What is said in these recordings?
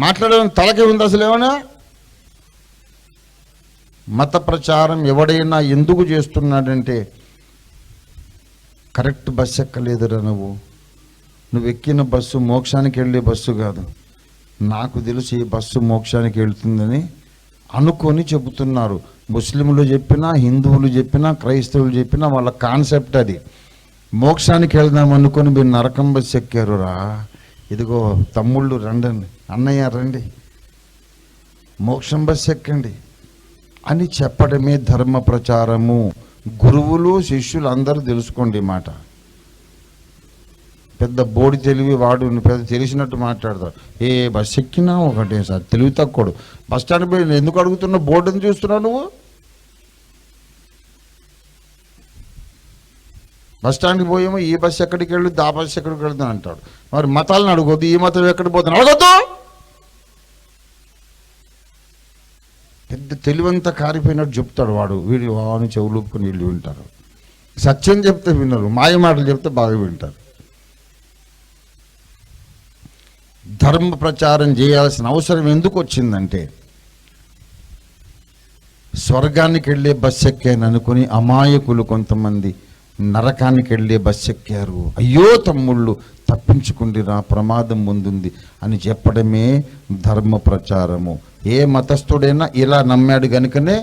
మాట్లాడడం తలకి ఉంది అసలు ఏమన్నా? మత ప్రచారం ఎవడైనా ఎందుకు చేస్తున్నాడంటే కరెక్ట్ బస్సు ఎక్కలేదురా నువ్వు. నువ్వు ఎక్కిన బస్సు మోక్షానికి వెళ్ళే బస్సు కాదు. నాకు తెలిసి ఈ బస్సు మోక్షానికి వెళ్తుందని అనుకొని చెబుతున్నారు. ముస్లింలు చెప్పినా హిందువులు చెప్పినా క్రైస్తవులు చెప్పినా వాళ్ళ కాన్సెప్ట్ అది. మోక్షానికి వెళ్దాం అనుకొని మీరు నరకం బస్సు ఎక్కారురా. ఇదిగో తమ్ముళ్ళు రండండి. అన్నయ్య రండి. మోక్షం బస్ ఎక్కండి. అని చెప్పడమే ధర్మ ప్రచారము. గురువులు శిష్యులు అందరూ తెలుసుకోండి మాట. పెద్ద బోడి తెలివి వాడు పెద్ద తెలిసినట్టు మాట్లాడతాడు. ఏ బస్ ఎక్కినా ఒకటే సార్ తెలివి తక్కువడు. బస్ స్టాండ్ పోయి ఎందుకు అడుగుతున్న బోర్డుని చూస్తున్నావు నువ్వు? బస్ స్టాండ్కి పోయేమో ఈ బస్సు ఎక్కడికి వెళ్ళి ఆ బస్సు ఎక్కడికి వెళ్తాను అంటాడు. మరి మతాలను అడగొద్దు ఈ మతం ఎక్కడికి పోతాను అడగొద్దు! పెద్ద తెలివంతా కారిపోయినట్టు చెప్తాడు వాడు. వీడు వాని చెవులుపుకుని వీళ్ళు వింటారు. సత్యం చెప్తే వినరు మాయ మాటలు చెప్తే బాగా వింటారు. ధర్మ ప్రచారం చేయాల్సిన అవసరం ఎందుకు వచ్చిందంటే స్వర్గానికి వెళ్ళే బస్సు ఎక్కాను అనుకుని అమాయకులు కొంతమంది నరకానికి వెళ్ళే బస్సు ఎక్కారు అయ్యో తమ్ముళ్ళు తప్పించుకుండిరా ప్రమాదం ముందుంది అని చెప్పడమే ధర్మ ప్రచారము ఏ మతస్థుడైనా ఇలా నమ్మాడు కనుకనే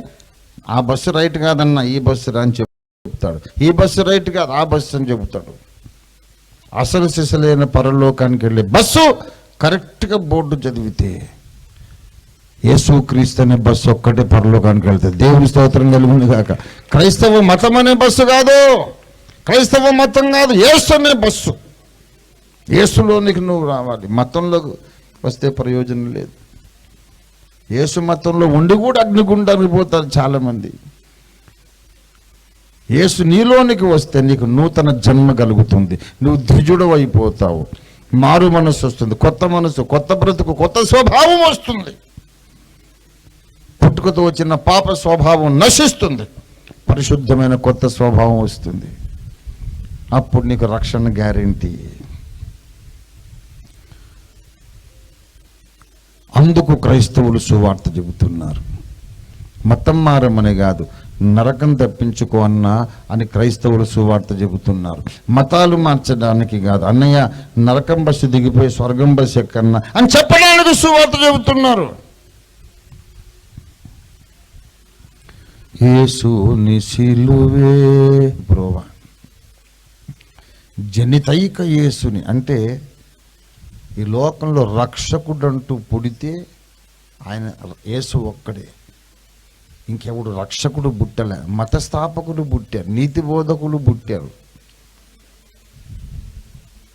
ఆ బస్సు రైట్ కాదన్న ఈ బస్సు రా అని చెప్తాడు. ఈ బస్సు రైట్ కాదు ఆ బస్సు అని చెబుతాడు. అసలు సిసలైన పరలోకానికి వెళ్ళే బస్సు కరెక్ట్గా బోర్డు చదివితే యేసుక్రీస్తు అనే బస్సు ఒక్కటే పరలోకానికి వెళ్తుంది దేవుని స్తోత్రం కలుగుంది కాక క్రైస్తవ మతం అనే బస్సు కాదు. క్రైస్తవ మతం కాదు యేసు అనే బస్సు ఏసులోనికి నువ్వు రావాలి. మతంలోకి వస్తే ప్రయోజనం లేదు. ఏసు మతంలో ఉండి కూడా అగ్నిగుండానికి పోతారు చాలామంది. ఏసు నీలోనికి వస్తే నీకు నూతన జన్మ కలుగుతుంది. నువ్వు ద్విజుడు అయిపోతావు మారు మనసు వస్తుంది. కొత్త మనసు కొత్త బ్రతుకు కొత్త స్వభావం వస్తుంది. పుట్టుకతో వచ్చిన పాప స్వభావం నశిస్తుంది. పరిశుద్ధమైన కొత్త స్వభావం వస్తుంది. అప్పుడు నీకు రక్షణ గ్యారంటీ. అందుకు క్రైస్తవులు సువార్త చెబుతున్నారు. మతం మారమని కాదు నరకం తప్పించుకో అన్నా అని క్రైస్తవులు సువార్త చెబుతున్నారు. మతాలు మార్చడానికి కాదు అన్నయ్య నరకం బస్సు దిగిపోయి స్వర్గం బస్సు ఎక్కన్నా అని చెప్పడానికి సువార్త చెబుతున్నారు. ఏసు నిశిలువే బ్రోవా. జనితైక యేసుని అంటే ఈ లోకంలో రక్షకుడంటూ పుడితే ఆయన యేసు ఒక్కడే. ఇంకెవడు రక్షకుడు పుట్టలే మతస్థాపకుడు పుట్టారు నీతి బోధకులు పుట్టారు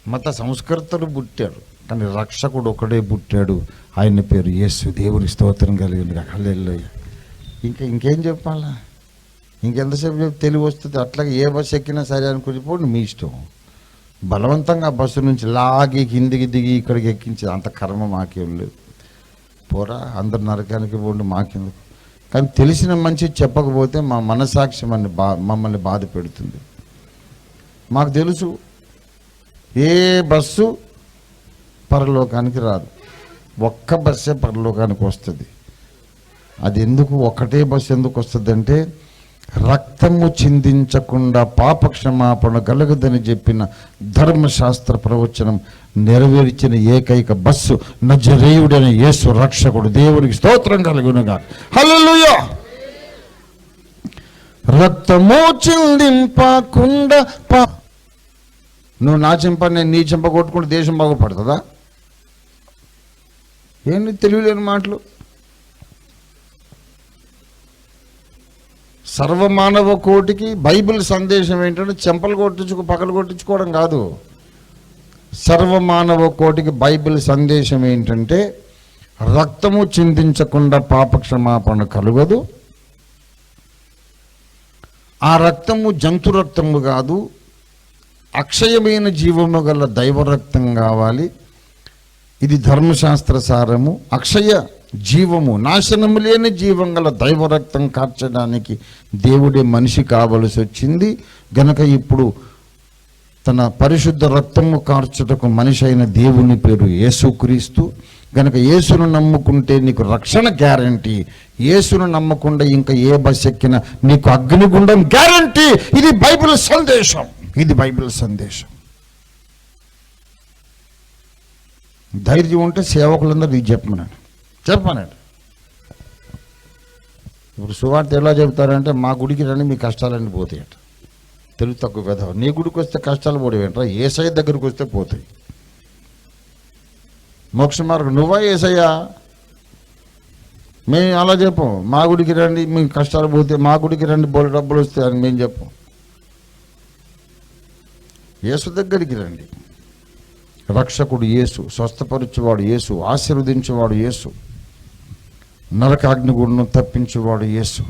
మత సంస్కర్తలు పుట్టారు కానీ రక్షకుడు ఒకడే పుట్టాడు. ఆయన పేరు యేసు. దేవుని స్తోత్రం కలిగింది హల్లెలూయా. ఇంకా ఇంకేం చెప్పాలా? ఇంకెంతసేపు చెప్పి తెలివి వస్తుంది. అట్లాగే ఏ బస్సు ఎక్కినా సరే అనుకుని పోండి మీ ఇష్టం. బలవంతంగా బస్సు నుంచి లాగి కిందికి దిగి ఇక్కడికి ఎక్కించి అంత కర్మ మాకేం లేదు. పోరా అందరు నరకానికి పోండి మాకెందుకు? కానీ తెలిసిన మంచి చెప్పకపోతే మా మనసాక్షి మన బా మమ్మల్ని బాధ పెడుతుంది. మాకు తెలుసు ఏ బస్సు పరలోకానికి రాదు. ఒక్క బస్సే పరలోకానికి వస్తుంది. అది ఎందుకు ఒకటే బస్సు ఎందుకు వస్తుందంటే రక్తము చిందించకుండా పాప క్షమాపణ కలగదని చెప్పిన ధర్మశాస్త్ర ప్రవచనం నెరవేర్చిన ఏకైక బస్సు నజరేయుడైన యేసు రక్షకుడు. దేవునికి స్తోత్రం కలుగునుగా హలోయ రక్తము చిందింపకుండా పా నువ్వు నా చెంప నేను నీ చెంప కొట్టుకుంటే దేశం బాగుపడుతుందా? ఏంటి తెలియలేని మాటలు? సర్వమానవ కోటికి బైబిల్ సందేశం ఏంటంటే చెంపలు కొట్టించుకో పగలు కొట్టించుకోవడం కాదు. సర్వమానవ కోటికి బైబిల్ సందేశం ఏంటంటే రక్తము చిందించకుండా పాపక్షమాపణ కలగదు. కలుగదు ఆ రక్తము జంతు రక్తము కాదు అక్షయమైన జీవము గల దైవ రక్తం కావాలి. ఇది ధర్మశాస్త్ర సారము అక్షయ జీవము నాశనము లేని జీవం గల దైవరక్తం కార్చడానికి దేవుడే మనిషి కావలసి వచ్చింది. గనక ఇప్పుడు తన పరిశుద్ధ రక్తము కార్చుటకు మనిషి అయిన దేవుని పేరు యేసుక్రీస్తు. గనక యేసును నమ్ముకుంటే నీకు రక్షణ గ్యారంటీ. యేసును నమ్మకుండా ఇంకా ఏ బస్ ఎక్కినా నీకు అగ్నిగుండం గ్యారంటీ. ఇది బైబిల్ సందేశం. ఇది బైబిల్ సందేశం. ధైర్యం ఉంటే సేవకులందరూ ఇది చెప్పమన్నాను చెప్పమనండి ఇప్పుడు సువార్త ఎలా చెబుతారంటే మా గుడికి రండి మీ కష్టాలన్నీ పోతాయట. తెలుగు తక్కువ వెధవ నీ గుడికి వస్తే కష్టాలు పోడేవేంట్రా? ఏసఐ దగ్గరికి వస్తే పోతాయి. మోక్ష మార్గం. నువ్వా ఏసయ్యా? మేము అలా చెప్పం. మా గుడికి రండి మీ కష్టాలు పోతే మా గుడికి రండి బోల్ డబ్బులు వస్తాయి అని మేము చెప్పం. యేసు దగ్గరికి రండి. రక్షకుడు యేసు స్వస్థపరిచేవాడు యేసు ఆశీర్వదించేవాడు యేసు. నరకాగ్నిగుడును తప్పించేవాడు యేసు.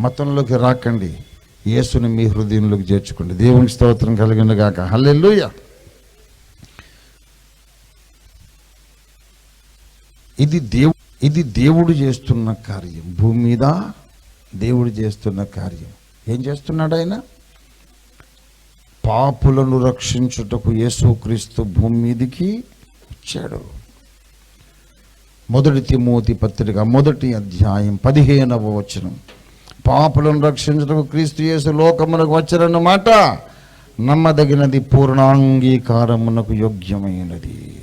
మతంలోకి రాకండి. యేసుని మీ హృదయంలోకి చేర్చుకోండి. దేవుని స్తోత్రం కలిగిన గాక. లూయ ఇది దేవు ఇది దేవుడు చేస్తున్న కార్యం. భూమి మీద దేవుడు చేస్తున్న కార్యం. ఏం చేస్తున్నాడు ఆయన? పాపులను రక్షించుటకు యేసుక్రీస్తు భూమి మీదికి వచ్చాడు. మొదటి తిమోతి పత్రిక మొదటి అధ్యాయం పదిహేనవ వచనం. పాపులను రక్షించుటకు క్రీస్తు యేసు లోకమునకు వచ్చారన్నమాట. నమ్మదగినది పూర్ణాంగీకారమునకు యోగ్యమైనది.